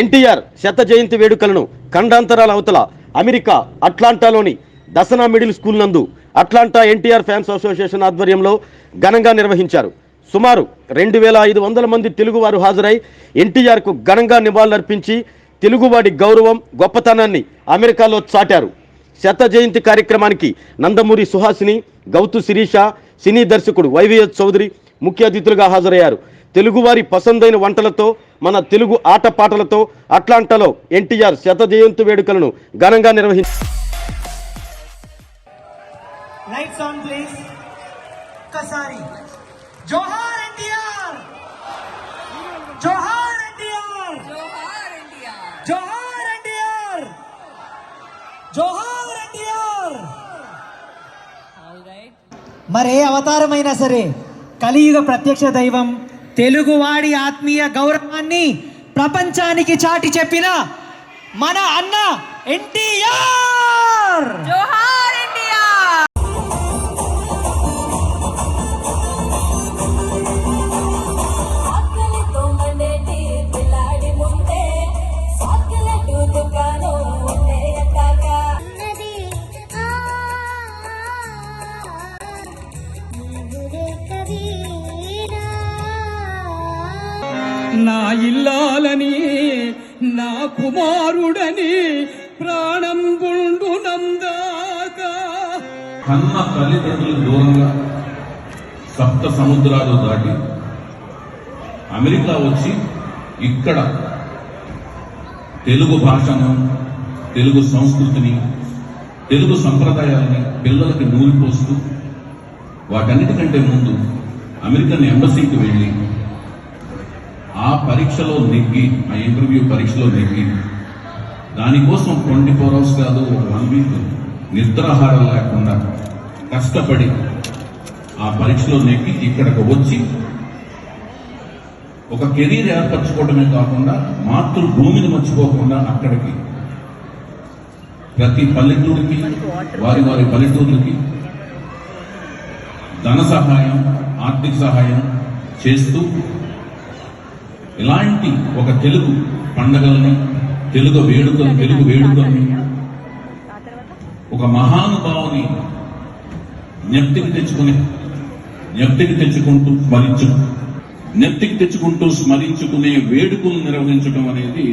ఎన్టీఆర్ శత జయంతి వేడుకలను ఖండాంతరాల అవతల అమెరికా అట్లాంటాలోని దసనా మిడిల్ స్కూల్ నందు అట్లాంటా ఎన్టీఆర్ ఫ్యాన్స్ అసోసియేషన్ ఆధ్వర్యంలో ఘనంగా నిర్వహించారు. సుమారు రెండు వేల ఐదు వందల మంది తెలుగువారు హాజరై ఎన్టీఆర్కు ఘనంగా నివాళులర్పించి తెలుగువాడి గౌరవం గొప్పతనాన్ని అమెరికాలో చాటారు. శత జయంతి కార్యక్రమానికి నందమూరి సుహాసిని గౌతు శిరీష సినీ దర్శకుడు వైవిఎస్ చౌదరి ముఖ్య అతిథులుగా హాజరయ్యారు. తెలుగువారి పసందైన వంటలతో మన తెలుగు ఆటపాటలతో అట్లాంటాలో ఎన్టీఆర్ శత జయంతి వేడుకలను ఘనంగా నిర్వహించారు మరే అవతారమైనా సరే కలియుగ ప్రత్యక్ష దైవం తెలుగువాడి ఆత్మీయ గౌరవాన్ని ప్రపంచానికి చాటి చెప్పిన మన అన్న ఎన్టీఆర్! జోహార్! నా ఇల్లాలని నా కుమారుడని ప్రాణం గుండు నందాక. కన్న తల్లిదండ్రులు దూరంగా సప్త సముద్రాలు దాటి అమెరికా వచ్చి ఇక్కడ తెలుగు భాషను తెలుగు సంస్కృతిని తెలుగు సంప్రదాయాలని పిల్లలకి నూరిపోస్తూ వాటన్నిటికంటే ముందు అమెరికన్ ఎంబసీకి వెళ్ళి ఆ పరీక్షలో నెగ్గి ఆ ఇంటర్వ్యూ పరీక్షలో నెగ్గి. దానికోసం ట్వంటీ ఫోర్ అవర్స్ కాదు ఒక వన్ వీక్ నిద్రాహారం లేకుండా కష్టపడి ఆ పరీక్షలో నెగ్గి ఇక్కడికి వచ్చి ఒక కెరీర్ ఏర్పరచుకోవడమే కాకుండా మాతృభూమిని మర్చిపోకుండా అక్కడికి ప్రతి పల్లెటూరికి వారి వారి పల్లెటూరులకి ధన సహాయం ఆర్థిక సహాయం చేస్తూ ఇలాంటి ఒక తెలుగు పండగల్ని తెలుగు వేడుకలు తెలుగు వేడుకల్ని ఒక మహానుభావుని జ్ఞప్తికి తెచ్చుకుని జ్ఞప్తికి తెచ్చుకుంటూ స్మరించు జ్ఞప్తికి తెచ్చుకుంటూ స్మరించుకునే వేడుకలు నిర్వహించడం అనేది